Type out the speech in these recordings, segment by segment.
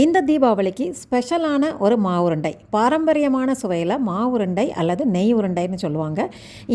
இந்த தீபாவளிக்கு ஸ்பெஷலான ஒரு மாவுருண்டை பாரம்பரியமான சுவையில் மாவுருண்டை அல்லது நெய் உருண்டைன்னு சொல்லுவாங்க.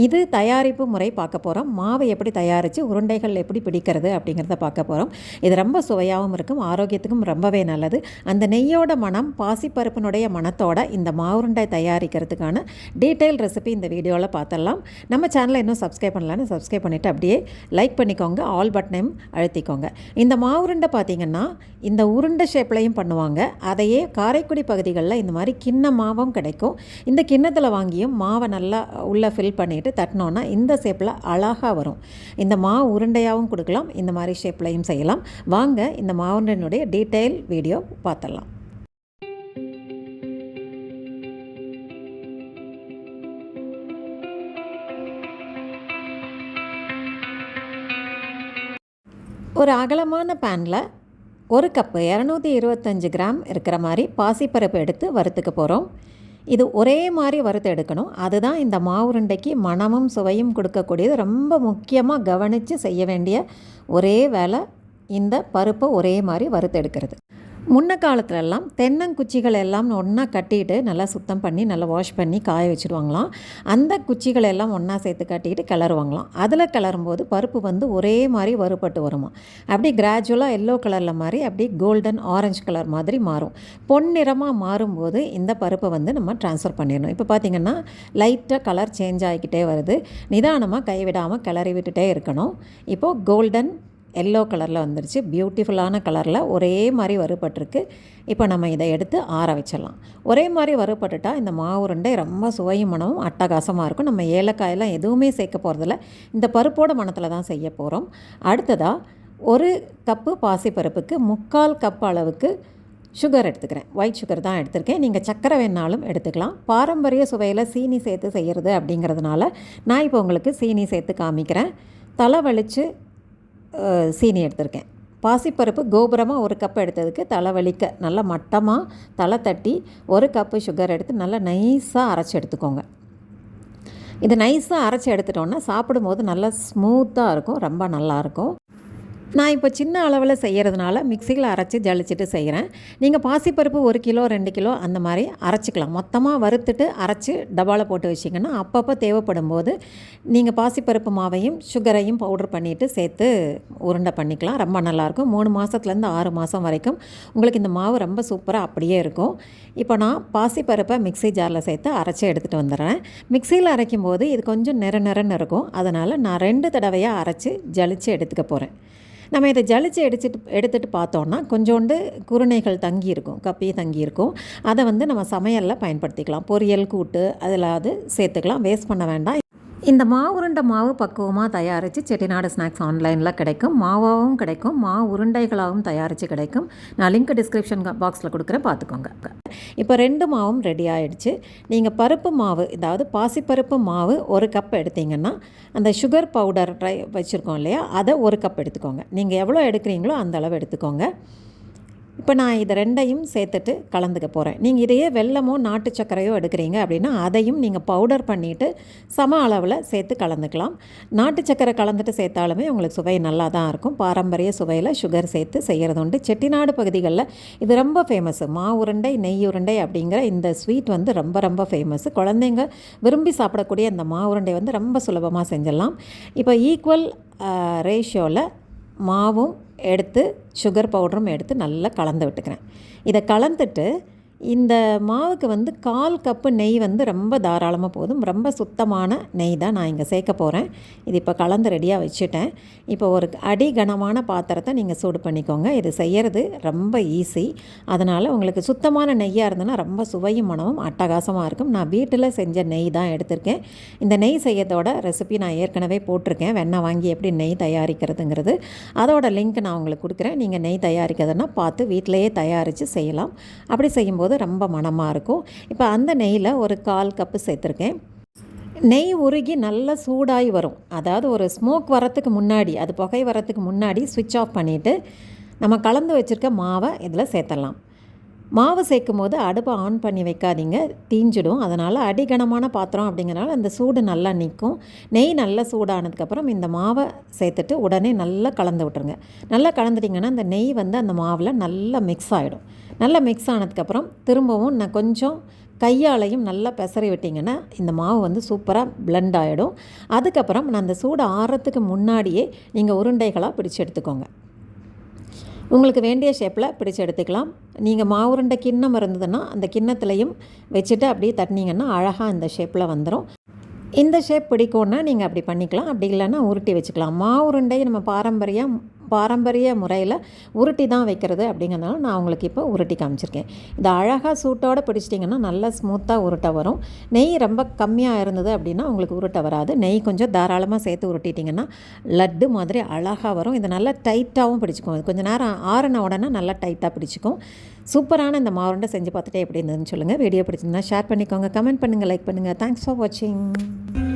இது தயாரிப்பு முறை பார்க்க போகிறோம் மாவை எப்படி தயாரித்து உருண்டைகள் எப்படி பிடிக்கிறது அப்படிங்கிறத பார்க்க போகிறோம் இது ரொம்ப சுவையாகவும் இருக்கும் ஆரோக்கியத்துக்கும் ரொம்பவே நல்லது. அந்த நெய்யோட மனம் பாசிப்பருப்பினுடைய மனத்தோட இந்த மாவுருண்டை தயாரிக்கிறதுக்கான டீட்டெயில் ரெசிபி இந்த வீடியோவில் பார்த்துடலாம் நம்ம சேனலை இன்னும் சப்ஸ்கிரைப் பண்ணலான்னு சப்ஸ்கிரைப் பண்ணிவிட்டு அப்படியே லைக் பண்ணிக்கோங்க ஆல் பட்டனையும் அழுத்திக்கோங்க. இந்த மாவுருண்டை பார்த்திங்கன்னா இந்த உருண்டை ஷேப்லையும் பண்ணுவாங்க. அதையே காரைக்குடி பகுதிகளில் இந்த மாதிரி கிண்ண மாவும் கிடைக்கும். இந்த கிண்ணத்தில் வாங்கியும் மாவை நல்லா உள்ளே ஃபில் பண்ணிவிட்டு தட்டினோன்னா இந்த ஷேப்பில் அழகாக வரும். இந்த மாவு உருண்டையாகவும் கொடுக்கலாம். இந்த மாதிரி ஷேப்லையும் செய்யலாம். வாங்க இந்த மாவுண்டனுடைய டீட்டெயில் வீடியோ பார்த்துடலாம். ஒரு அகலமான பேனில் ஒரு கப்பு இரநூத்தி இருபத்தஞ்சி கிராம் இருக்கிற மாதிரி பாசிப்பருப்பு எடுத்து வறுத்துக்க போகிறோம் இது ஒரே மாதிரி வறுத்து எடுக்கணும். அதுதான் இந்த மாவுருண்டைக்கு மணமும் சுவையும் கொடுக்கக்கூடியது. ரொம்ப முக்கியமாக கவனித்து செய்ய வேண்டிய ஒரே வேலை இந்த பருப்பை ஒரே மாதிரி வறுத்து எடுக்கிறது. முன்ன காலத்துலலாம் தென்னங்குச்சிகள் எல்லாம் ஒன்றா கட்டிட்டு நல்லா சுத்தம் பண்ணி நல்லா வாஷ் பண்ணி காய வச்சுருவாங்களாம். அந்த குச்சிகள் எல்லாம் ஒன்றா சேர்த்து கட்டிட்டு கிளறுவாங்களாம். அதில் கிளறும்போது பருப்பு வந்து ஒரே மாதிரி வறுபட்டு வருமா அப்படி கிராஜுவலாக எல்லோ கலரில் மாதிரி அப்படி கோல்டன் ஆரஞ்சு கலர் மாதிரி மாறும். பொன்னிறமாக மாறும்போது இந்த பருப்பை வந்து நம்ம ட்ரான்ஸ்ஃபர் பண்ணிடணும். இப்போ பார்த்திங்கன்னா லைட்டாக கலர் சேஞ்ச் ஆகிக்கிட்டே வருது. நிதானமாக கைவிடாமல் கிளறி விட்டுட்டே இருக்கணும். இப்போது கோல்டன் எல்லோ கலரில் வந்துருச்சு. பியூட்டிஃபுல்லான கலரில் ஒரே மாதிரி வறுபட்டிருக்கு. இப்போ நம்ம இதை எடுத்து ஆற வச்சிடலாம். ஒரே மாதிரி வறுபட்டுட்டால் இந்த மாவு உருண்டை ரொம்ப சுவையும் மனமும் அட்டகாசமாக இருக்கும். நம்ம ஏலக்காயெல்லாம் எதுவுமே சேர்க்க போகிறதில்ல இந்த பருப்போட மனத்தில் தான் செய்ய போகிறோம் அடுத்ததாக ஒரு கப்பு பாசிப்பருப்புக்கு முக்கால் கப் அளவுக்கு சுகர் எடுத்துக்கிறேன். ஒயிட் சுகர் தான் எடுத்திருக்கேன். நீங்கள் சக்கரை வேணாலும் எடுத்துக்கலாம். பாரம்பரிய சுவையில் சீனி சேர்த்து செய்கிறது அப்படிங்கிறதுனால நான் இப்போ உங்களுக்கு சீனி சேர்த்து காமிக்கிறேன். தலை வலித்து சீனி எடுத்திருக்கேன். பாசிப்பருப்பு கோபுரமாக ஒரு கப் எடுத்ததுக்கு தலை வலிக்க நல்லா மட்டமாக தலை தட்டி ஒரு கப்பு சுகர் எடுத்து நல்லா நைஸாக அரைச்சி எடுத்துக்கோங்க. இது நைஸாக அரைச்சி எடுத்துட்டோன்னா சாப்பிடும்போது நல்லா ஸ்மூத்தாக இருக்கும் ரொம்ப நல்லாயிருக்கும் நான் இப்போ சின்ன அளவில் செய்கிறதுனால மிக்சியில் அரைச்சி ஜலிச்சுட்டு செய்கிறேன். நீங்கள் பாசிப்பருப்பு ஒரு கிலோ ரெண்டு கிலோ அந்த மாதிரி அரைச்சிக்கலாம். மொத்தமாக வறுத்துட்டு அரைச்சி டபாவில் போட்டு வச்சிங்கன்னா அப்பப்போ தேவைப்படும் போது நீங்கள் பாசிப்பருப்பு மாவையும் சுகரையும் பவுட்ரு பண்ணிவிட்டு சேர்த்து உருண்டை பண்ணிக்கலாம். ரொம்ப நல்லாயிருக்கும். மூணு மாதத்துலேருந்து ஆறு மாதம் வரைக்கும் உங்களுக்கு இந்த மாவு ரொம்ப சூப்பராக அப்படியே இருக்கும். இப்போ நான் பாசிப்பருப்பை மிக்சி ஜாரில் சேர்த்து அரைச்சி எடுத்துகிட்டு வந்துடுறேன். மிக்சியில் அரைக்கும் போது இது கொஞ்சம் நிற நிறன்னு இருக்கும். அதனால் நான் ரெண்டு தடவையாக அரைச்சி ஜலிச்சு எடுத்துக்க போகிறேன். நம்ம இதை ஜலிச்சு எடுத்துட்டு எடுத்துகிட்டு பார்த்தோன்னா கொஞ்சோண்டு குருணைகள் தங்கியிருக்கும் கப்பி தங்கியிருக்கும். அதை வந்து நம்ம சமையலில் பயன்படுத்திக்கலாம். பொரியல் கூட்டு அதில் அது சேர்த்துக்கலாம். வேஸ்ட் பண்ண வேண்டாம். இந்த மாவு உருண்டை மாவு பக்குவமாக தயாரித்து செட்டிநாடு ஸ்நாக்ஸ் ஆன்லைனில் கிடைக்கும். மாவாகவும் கிடைக்கும். மா உருண்டைகளாகவும் தயாரித்து கிடைக்கும். நான் லிங்க் டிஸ்கிரிப்ஷன் பாக்ஸில் கொடுக்குறேன். பார்த்துக்கோங்க. இப்போ ரெண்டு மாவும் ரெடி ஆகிடுச்சு நீங்கள் பருப்பு மாவு அதாவது பாசிப்பருப்பு மாவு ஒரு கப் எடுத்தீங்கன்னா அந்த சுகர் பவுடர் ட்ரை வச்சுருக்கோம் இல்லையா? அதை ஒரு கப் எடுத்துக்கோங்க. நீங்கள் எவ்வளோ எடுக்கிறீங்களோ அந்த அளவு எடுத்துக்கோங்க. இப்போ நான் இதை ரெண்டையும் சேர்த்துட்டு கலந்துக்க போகிறேன் நீங்கள் இதையே வெள்ளமோ நாட்டு சர்க்கரையோ எடுக்கிறீங்க அப்படின்னா அதையும் நீங்கள் பவுடர் பண்ணிவிட்டு சம அளவில் சேர்த்து கலந்துக்கலாம். நாட்டு சர்க்கரை கலந்துட்டு சேர்த்தாலுமே உங்களுக்கு சுவை நல்லா தான் இருக்கும். பாரம்பரிய சுவையில் சுகர் சேர்த்து செய்கிறது உண்டு. செட்டிநாடு பகுதிகளில் இது ரொம்ப ஃபேமஸ்ஸு மா உருண்டை நெய் உருண்டை அப்படிங்கிற இந்த ஸ்வீட் வந்து ரொம்ப ரொம்ப ஃபேமஸ்ஸு குழந்தைங்க விரும்பி சாப்பிடக்கூடிய இந்த மா உருண்டை வந்து ரொம்ப சுலபமாக செஞ்சிடலாம். இப்போ ஈக்குவல் ரேஷியோவில் மாவும் எடுத்து சுகர் பவுடரும் எடுத்து நல்லா கலந்து விட்டுக்கிறேன். இதை கலந்துட்டு இந்த மாவுக்கு வந்து கால் கப்பு நெய் வந்து ரொம்ப தாராளமாக போதும். ரொம்ப சுத்தமான நெய் தான் நான் இங்கே சேர்க்க போகிறேன் இது இப்போ கலந்து ரெடியாக வச்சுட்டேன். இப்போ ஒரு அடி கனமான பாத்திரத்தை நீங்கள் சூடு பண்ணிக்கோங்க. இது செய்கிறது ரொம்ப ஈஸி அதனால் உங்களுக்கு சுத்தமான நெய்யாக இருந்ததுன்னா ரொம்ப சுவையும் மனமும் அட்டகாசமாக இருக்கும். நான் வீட்டில் செஞ்ச நெய் தான் எடுத்திருக்கேன். இந்த நெய் செய்யறதோட ரெசிபி நான் ஏற்கனவே போட்டிருக்கேன். வெண்ணெய் வாங்கி எப்படி நெய் தயாரிக்கிறதுங்கிறது. அதோட லிங்க் நான் உங்களுக்கு கொடுக்குறேன். நீங்கள் நெய் தயாரிக்கிறதுனா பார்த்து வீட்டிலையே தயாரித்து செய்யலாம். அப்படி செய்யும்போது போது ரொம்ப மனமாக இருக்கும். இப்போ அந்த நெய்யில் ஒரு கால் கப்பு சேர்த்துருக்கேன். நெய் உருகி நல்லா சூடாகி வரும். அதாவது ஒரு ஸ்மோக் வரத்துக்கு முன்னாடி அது புகை வரத்துக்கு முன்னாடி சுவிட்ச் ஆஃப் பண்ணிவிட்டு நம்ம கலந்து வச்சுருக்க மாவை இதில் சேர்த்தலாம் மாவு சேர்க்கும் போது அடுப்பை ஆன் பண்ணி வைக்காதீங்க. தீஞ்சிடும். அதனால் அடிகனமான பாத்திரம் அப்படிங்கிறனால அந்த சூடு நல்லா நிற்கும் நெய் நல்லா சூடானதுக்கப்புறம் இந்த மாவை சேர்த்துட்டு உடனே நல்லா கலந்து விட்டுருங்க. நல்லா கலந்துட்டிங்கன்னா அந்த நெய் வந்து அந்த மாவில் நல்லா மிக்ஸ் ஆகிடும் நல்லா மிக்ஸ் ஆனதுக்கப்புறம் திரும்பவும் நான் கொஞ்சம் கையாலையும் நல்லா பெசரி விட்டிங்கன்னா இந்த மாவு வந்து சூப்பராக பிளெண்ட் ஆகிடும் அதுக்கப்புறம் நான் அந்த சூடு ஆறுறதுக்கு முன்னாடியே நீங்கள் உருண்டைகளாக பிடிச்சு எடுத்துக்கோங்க. உங்களுக்கு வேண்டிய ஷேப்பில் பிடிச்சு எடுத்துக்கலாம். நீங்கள் மாவுருண்டை கிண்ணம் இருந்ததுன்னா அந்த கிண்ணத்துலையும் வச்சுட்டு அப்படியே தட்டினீங்கன்னா அழகாக இந்த ஷேப்பில் வந்துடும் இந்த ஷேப் பிடிக்கும்னா நீங்கள் அப்படி பண்ணிக்கலாம். அப்படி இல்லைன்னா உருட்டி வச்சுக்கலாம். மாவுருண்டையை நம்ம பாரம்பரியம் பாரம்பரிய முறையில் உருட்டி தான் வைக்கிறது அப்படிங்கிறதுனால நான் உங்களுக்கு இப்போ உருட்டி காமிச்சிருக்கேன். இது அழகாக சூட்டோடு பிடிச்சிட்டிங்கன்னா நல்லா ஸ்மூத்தாக உருட்ட வரும். நெய் ரொம்ப கம்மியாக இருந்தது அப்படின்னா உங்களுக்கு உருட்ட வராது. நெய் கொஞ்சம் தாராளமாக சேர்த்து உருட்டிட்டிங்கன்னா லட்டு மாதிரி அழகாக வரும். இது நல்லா டைட்டாகவும் பிடிச்சிக்கும். இது கொஞ்சம் நேரம் ஆறின உடனே நல்லா டைட்டாக பிடிச்சிக்கும். சூப்பரான இந்த மாவுண்டை செஞ்சு பார்த்துட்டே எப்படி இருந்ததுன்னு சொல்லுங்கள் வீடியோ பிடிச்சிருந்தா ஷேர் பண்ணிக்கோங்க. கமெண்ட் பண்ணுங்கள் லைக் பண்ணுங்கள் தேங்க்ஸ் ஃபார் வாட்சிங்